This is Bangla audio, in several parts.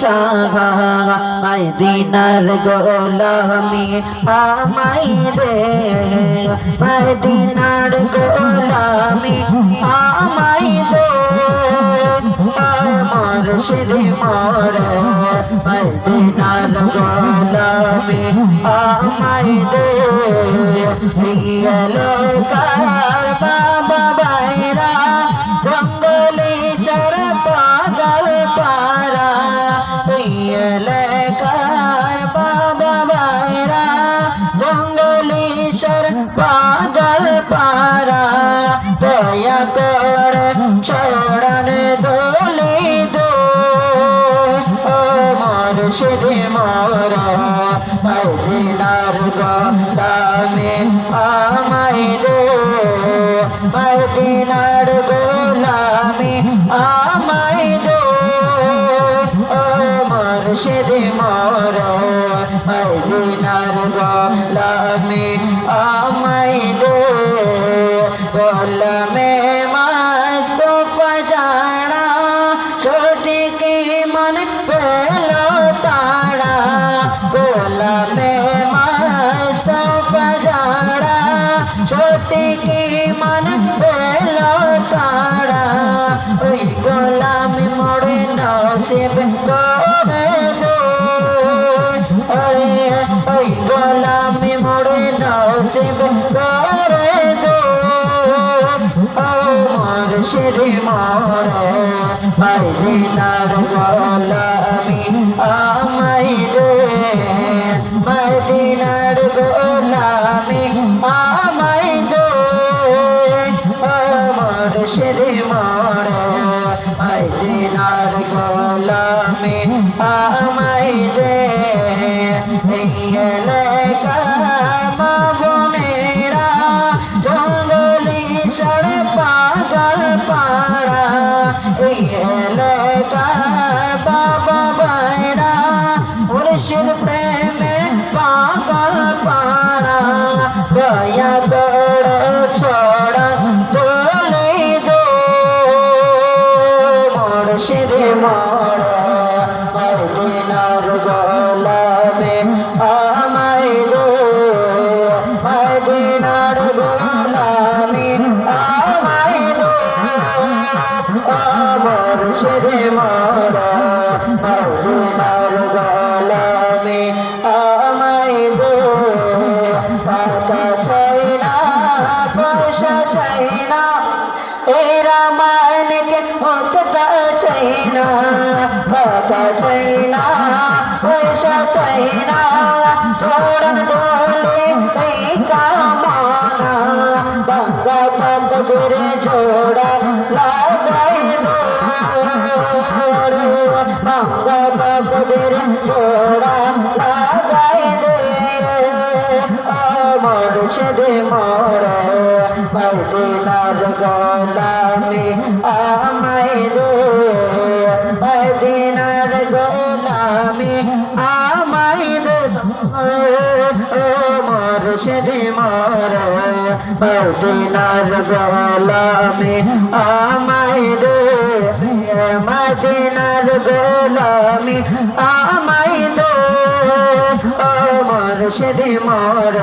সাহাই দিনার গোলামি আমাই রে মদিনার গোলামি আমাই রে আমার শ্রী মর মদিনার গোলামি আমাই রে গেলো কার বাবা বাইরা। পাগল পারা দয়া করে ছড়ান দোলে দো আমার শুধু মরা মদিনার গোলামে আমায় দে। মদিনার গোলামে আমায় দে। আমার শুধু মরা মদিনার গোলামে মদিনার গোলামি আমাই রে মদিনার গোলামি আমাই দে আমার শ্রী মরে মদিনার গোলামি আমাই বোনেরা জঙ্গলি সড় পাগল পাড়া মুর্শিদ প্রেমে পাগল পাড়া, দয়া করে ছড়া বলে দো মুর্শিদ মরা মদিনার গোলামে আমায় দো মদিনার গোলামে আমায় দো আমার শ্রী মরা চাই না টাকা চাই না পয়সা চাই না চোরন দোলে এই কামানা বাঙ্গা তকদির জোড়া লাগাই বাঙ্গা আমার সেদে আমার সেদে মরে মদিনার গোলামি আমায় দে, মদিনার গোলামি আমায় দে। আমার সেদে মর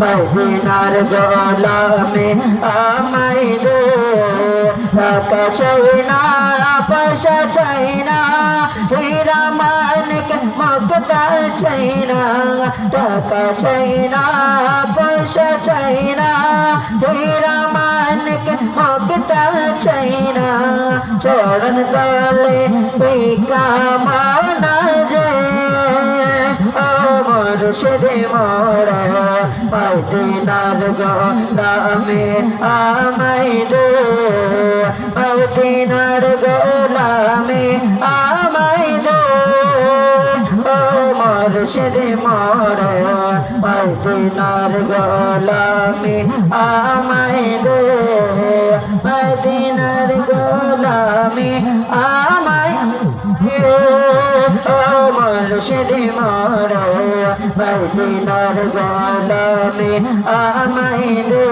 মদিনার গোলামে আমায় দে। টাকা চাই না পয়সা হীরা মুক্তা চাই না টাকা চাই না পয়সা চাই না হীরা মানিক মুক্তা চাই না চরণ তলে এই কামনা যে আমার সেদে মরা মদিনার গোলামে আমায় দে। মদিনার গোলামে আমায় দে। আমার সেদে মদিনার গোলামে আমায় দে, মদিনার গোলামে আমায় সেদে মরা মদিনার গোলামে আমায় দে।